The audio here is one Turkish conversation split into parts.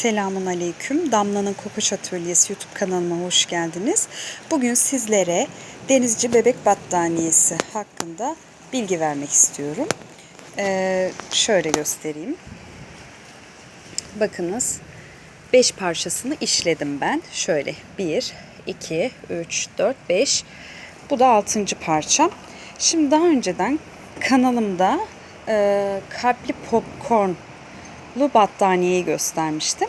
Selamun Aleyküm. Damla'nın Kokoş Atölyesi YouTube kanalıma hoş geldiniz. Bugün sizlere denizci bebek battaniyesi hakkında bilgi vermek istiyorum. Ee, şöyle göstereyim. Bakınız 5 parçasını işledim ben. Şöyle 1, 2, 3, 4, 5. Bu da 6. parça. Şimdi daha önceden kanalımda e, kalpli popcorn battaniyeyi göstermiştim.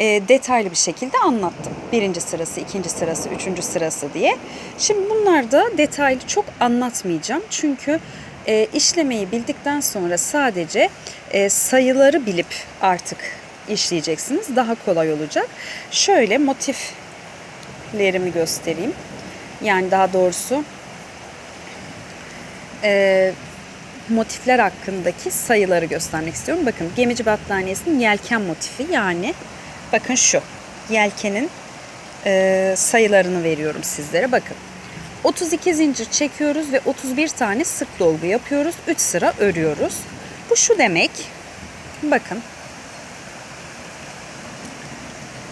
E, detaylı bir şekilde anlattım. Birinci sırası, ikinci sırası, üçüncü sırası diye. Şimdi bunlarda detaylı çok anlatmayacağım. Çünkü e, işlemeyi bildikten sonra sadece e, sayıları bilip artık işleyeceksiniz. Daha kolay olacak. Şöyle motiflerimi göstereyim. Yani daha doğrusu e, motifler hakkındaki sayıları göstermek istiyorum. Bakın gemici battaniyesinin yelken motifi yani bakın şu yelkenin e, sayılarını veriyorum sizlere. Bakın 32 zincir çekiyoruz ve 31 tane sık dolgu yapıyoruz. 3 sıra örüyoruz. Bu şu demek. Bakın.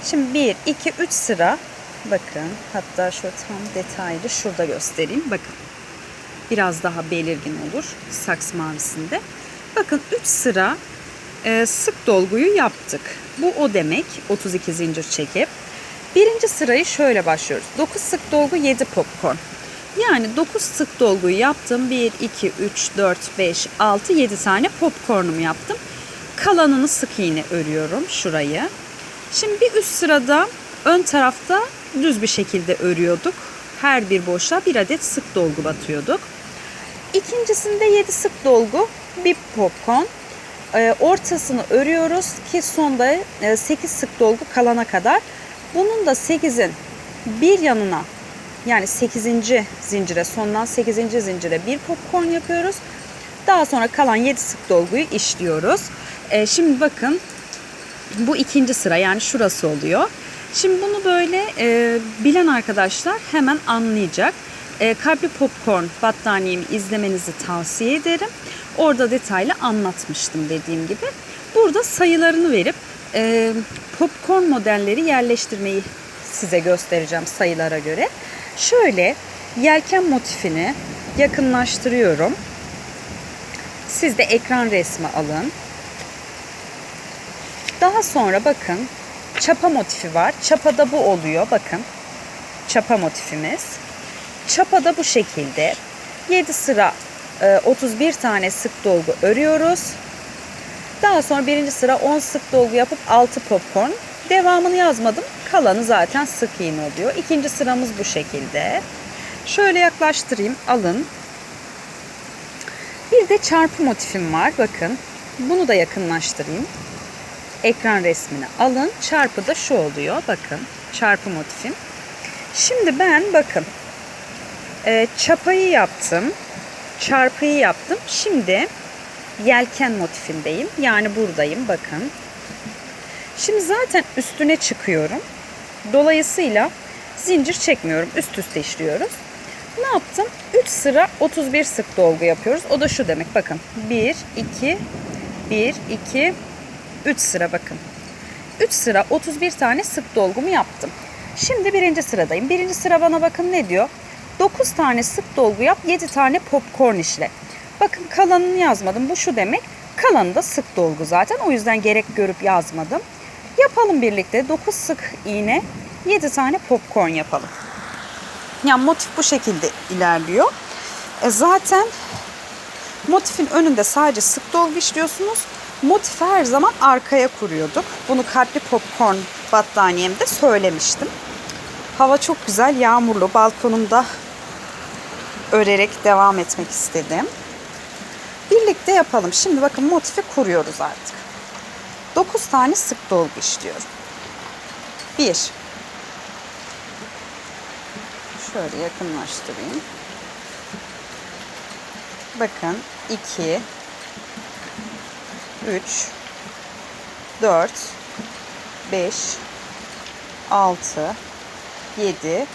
Şimdi 1, 2, 3 sıra. Bakın hatta şu tam detaylı şurada göstereyim. Bakın biraz daha belirgin olur saks mavisinde. Bakın 3 sıra e, sık dolguyu yaptık. Bu o demek 32 zincir çekip. Birinci sırayı şöyle başlıyoruz. 9 sık dolgu 7 popcorn. Yani 9 sık dolguyu yaptım. 1, 2, 3, 4, 5, 6, 7 tane popcornum yaptım. Kalanını sık iğne örüyorum şurayı. Şimdi bir üst sırada ön tarafta düz bir şekilde örüyorduk. Her bir boşluğa bir adet sık dolgu batıyorduk. İkincisinde 7 sık dolgu, bir popcorn. E, ortasını örüyoruz ki sonda e, 8 sık dolgu kalana kadar. Bunun da 8'in bir yanına yani 8. zincire sondan 8. zincire bir popcorn yapıyoruz. Daha sonra kalan 7 sık dolguyu işliyoruz. E, şimdi bakın bu ikinci sıra yani şurası oluyor. Şimdi bunu böyle e, bilen arkadaşlar hemen anlayacak. E, kalpli popcorn battaniyemi izlemenizi tavsiye ederim. Orada detaylı anlatmıştım dediğim gibi. Burada sayılarını verip e, popcorn modelleri yerleştirmeyi size göstereceğim sayılara göre. Şöyle yelken motifini yakınlaştırıyorum. Siz de ekran resmi alın. Daha sonra bakın çapa motifi var. Çapada bu oluyor. Bakın çapa motifimiz. Çapada bu şekilde 7 sıra 31 tane sık dolgu örüyoruz. Daha sonra birinci sıra 10 sık dolgu yapıp 6 popcorn. Devamını yazmadım. Kalanı zaten sık iğne oluyor. İkinci sıramız bu şekilde. Şöyle yaklaştırayım. Alın. Bir de çarpı motifim var. Bakın. Bunu da yakınlaştırayım. Ekran resmini alın. Çarpı da şu oluyor. Bakın. Çarpı motifim. Şimdi ben bakın e, çapayı yaptım. Çarpıyı yaptım. Şimdi yelken motifindeyim. Yani buradayım bakın. Şimdi zaten üstüne çıkıyorum. Dolayısıyla zincir çekmiyorum. Üst üste işliyoruz. Ne yaptım? 3 sıra 31 sık dolgu yapıyoruz. O da şu demek. Bakın. 1, 2, 1, 2, 3 sıra bakın. 3 sıra 31 tane sık dolgumu yaptım. Şimdi birinci sıradayım. Birinci sıra bana bakın ne diyor? 9 tane sık dolgu yap, 7 tane popcorn işle. Bakın kalanını yazmadım. Bu şu demek. Kalanı da sık dolgu zaten. O yüzden gerek görüp yazmadım. Yapalım birlikte. 9 sık iğne, 7 tane popcorn yapalım. Yani motif bu şekilde ilerliyor. E zaten motifin önünde sadece sık dolgu işliyorsunuz. Motifi her zaman arkaya kuruyorduk. Bunu kalpli popcorn battaniyemde söylemiştim. Hava çok güzel, yağmurlu. Balkonumda örerek devam etmek istedim. Birlikte yapalım. Şimdi bakın motifi kuruyoruz artık. 9 tane sık dolgu işliyorum. 1 Şöyle yakınlaştırayım. Bakın 2 3 4 5 6 7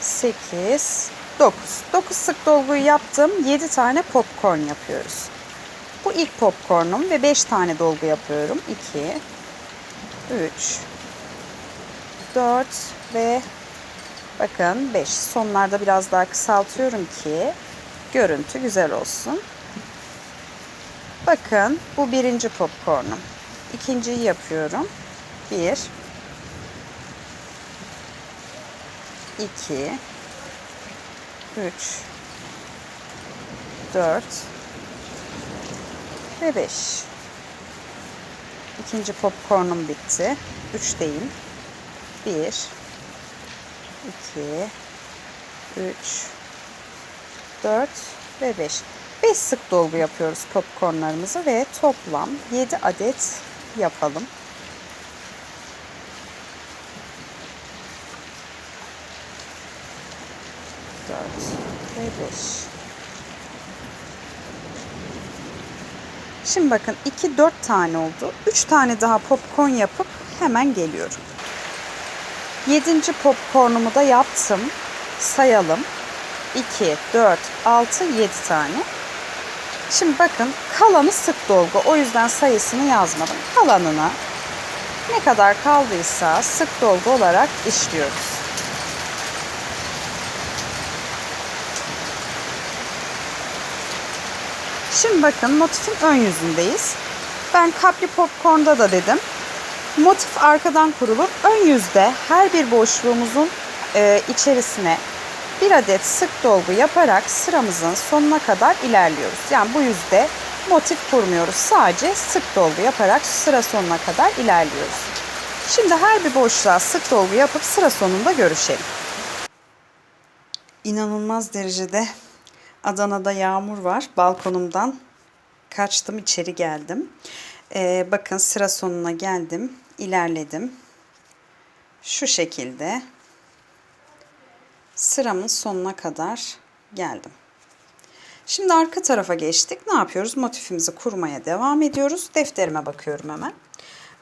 8 9. 9 sık dolguyu yaptım. 7 tane popcorn yapıyoruz. Bu ilk popcornum ve 5 tane dolgu yapıyorum. 2 3 4 ve bakın 5. Sonlarda biraz daha kısaltıyorum ki görüntü güzel olsun. Bakın bu birinci popcornum. İkinciyi yapıyorum. 1 2 3 4 ve 5. İkinci popcornum bitti. 3 değil. 1 2 3 4 ve 5. 5 sık dolgu yapıyoruz popcornlarımızı ve toplam 7 adet yapalım. Ve beş. Şimdi bakın 2 4 tane oldu. 3 tane daha popcorn yapıp hemen geliyorum. 7. popcornumu da yaptım. Sayalım. 2 4 6 7 tane. Şimdi bakın kalanı sık dolgu. O yüzden sayısını yazmadım. Kalanına ne kadar kaldıysa sık dolgu olarak işliyoruz. Şimdi bakın motifin ön yüzündeyiz. Ben kapli popcorn'da da dedim. Motif arkadan kurulur. Ön yüzde her bir boşluğumuzun e, içerisine bir adet sık dolgu yaparak sıramızın sonuna kadar ilerliyoruz. Yani bu yüzde motif kurmuyoruz. Sadece sık dolgu yaparak sıra sonuna kadar ilerliyoruz. Şimdi her bir boşluğa sık dolgu yapıp sıra sonunda görüşelim. İnanılmaz derecede Adana'da yağmur var. Balkonumdan kaçtım içeri geldim. Ee, bakın sıra sonuna geldim. ilerledim. Şu şekilde sıramın sonuna kadar geldim. Şimdi arka tarafa geçtik. Ne yapıyoruz? Motifimizi kurmaya devam ediyoruz. Defterime bakıyorum hemen.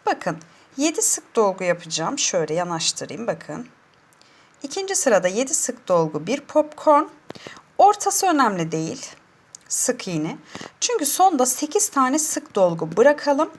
Bakın 7 sık dolgu yapacağım. Şöyle yanaştırayım bakın. İkinci sırada 7 sık dolgu, bir popcorn. Ortası önemli değil. Sık iğne. Çünkü sonda 8 tane sık dolgu bırakalım.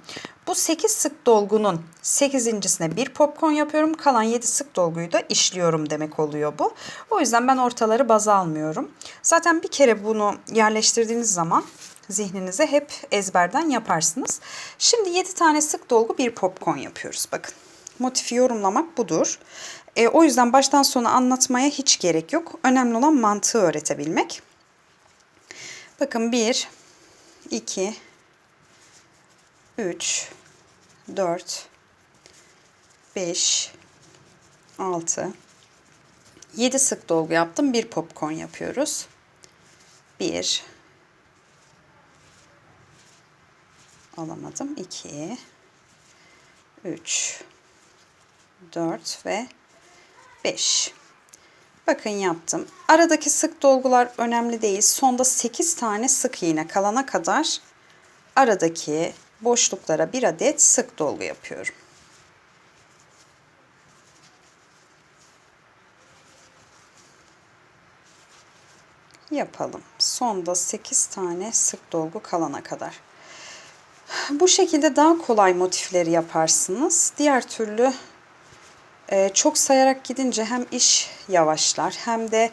Bu 8 sık dolgunun 8.sine bir popcorn yapıyorum. Kalan 7 sık dolguyu da işliyorum demek oluyor bu. O yüzden ben ortaları baz almıyorum. Zaten bir kere bunu yerleştirdiğiniz zaman zihninize hep ezberden yaparsınız. Şimdi 7 tane sık dolgu bir popcorn yapıyoruz. Bakın motifi yorumlamak budur. E, o yüzden baştan sona anlatmaya hiç gerek yok. Önemli olan mantığı öğretebilmek. Bakın 1, 2, 3, 4, 5, 6, 7 sık dolgu yaptım. Bir popcorn yapıyoruz. 1, alamadım. 2, 3, 4 ve 5. Bakın yaptım. Aradaki sık dolgular önemli değil. Sonda 8 tane sık iğne kalana kadar aradaki boşluklara bir adet sık dolgu yapıyorum. Yapalım. Sonda 8 tane sık dolgu kalana kadar. Bu şekilde daha kolay motifleri yaparsınız. Diğer türlü e, çok sayarak gidince hem iş yavaşlar hem de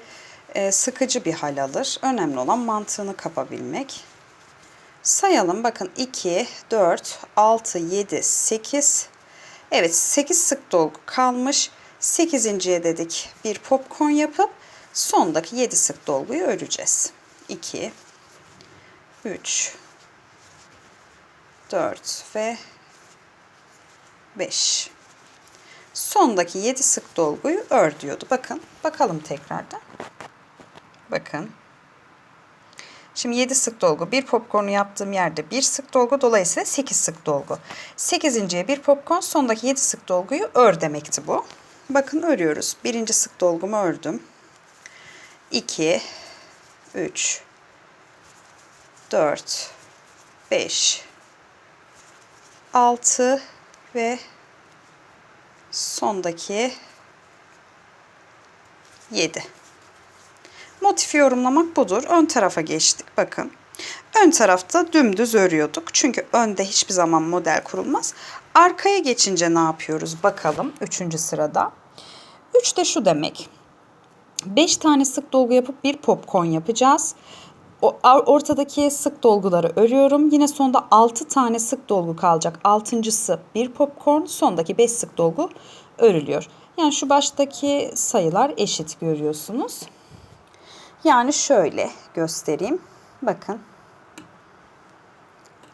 e, sıkıcı bir hal alır. Önemli olan mantığını kapabilmek. Sayalım bakın 2, 4, 6, 7, 8. Evet 8 sık dolgu kalmış. 8.ye dedik bir popcorn yapıp sondaki 7 sık dolguyu öreceğiz. 2, 3, 4 ve 5. Sondaki 7 sık dolguyu ör diyordu. Bakın bakalım tekrardan. Bakın. Şimdi 7 sık dolgu. Bir popcornu yaptığım yerde bir sık dolgu. Dolayısıyla 8 sık dolgu. 8.ye bir popcorn. Sondaki 7 sık dolguyu ör demekti bu. Bakın örüyoruz. Birinci sık dolgumu ördüm. 2 3 4 5 6 ve sondaki 7. Motifi yorumlamak budur. Ön tarafa geçtik. Bakın. Ön tarafta dümdüz örüyorduk. Çünkü önde hiçbir zaman model kurulmaz. Arkaya geçince ne yapıyoruz bakalım 3. sırada. 3 de şu demek. 5 tane sık dolgu yapıp bir popcorn yapacağız. Ortadaki sık dolguları örüyorum. Yine sonda 6 tane sık dolgu kalacak. Altıncısı bir popcorn, sondaki 5 sık dolgu örülüyor. Yani şu baştaki sayılar eşit görüyorsunuz. Yani şöyle göstereyim. Bakın.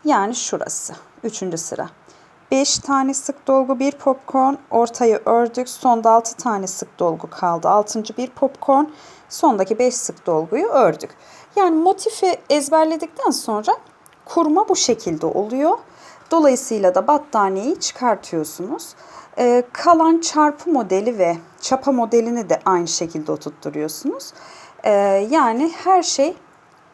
Yani şurası. Üçüncü sıra. 5 tane sık dolgu bir popcorn. Ortayı ördük. Sonda 6 tane sık dolgu kaldı. Altıncı bir popcorn. Sondaki 5 sık dolguyu ördük. Yani motifi ezberledikten sonra kurma bu şekilde oluyor. Dolayısıyla da battaniyeyi çıkartıyorsunuz. Ee, kalan çarpı modeli ve çapa modelini de aynı şekilde oturtturuyorsunuz. Ee, yani her şey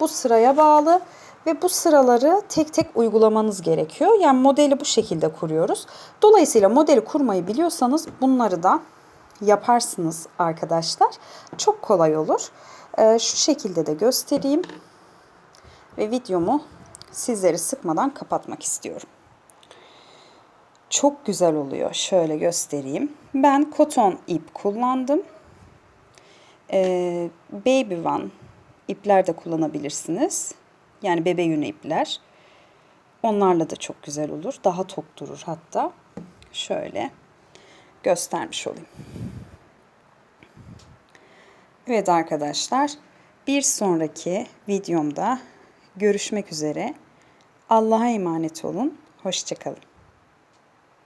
bu sıraya bağlı ve bu sıraları tek tek uygulamanız gerekiyor. Yani modeli bu şekilde kuruyoruz. Dolayısıyla modeli kurmayı biliyorsanız bunları da yaparsınız arkadaşlar. Çok kolay olur. Ee, şu şekilde de göstereyim. Ve videomu sizleri sıkmadan kapatmak istiyorum. Çok güzel oluyor. Şöyle göstereyim. Ben koton ip kullandım. Ee, Baby One ipler de kullanabilirsiniz. Yani bebe yünü ipler. Onlarla da çok güzel olur. Daha tok durur hatta. Şöyle göstermiş olayım. Evet arkadaşlar, bir sonraki videomda görüşmek üzere. Allah'a emanet olun. Hoşçakalın.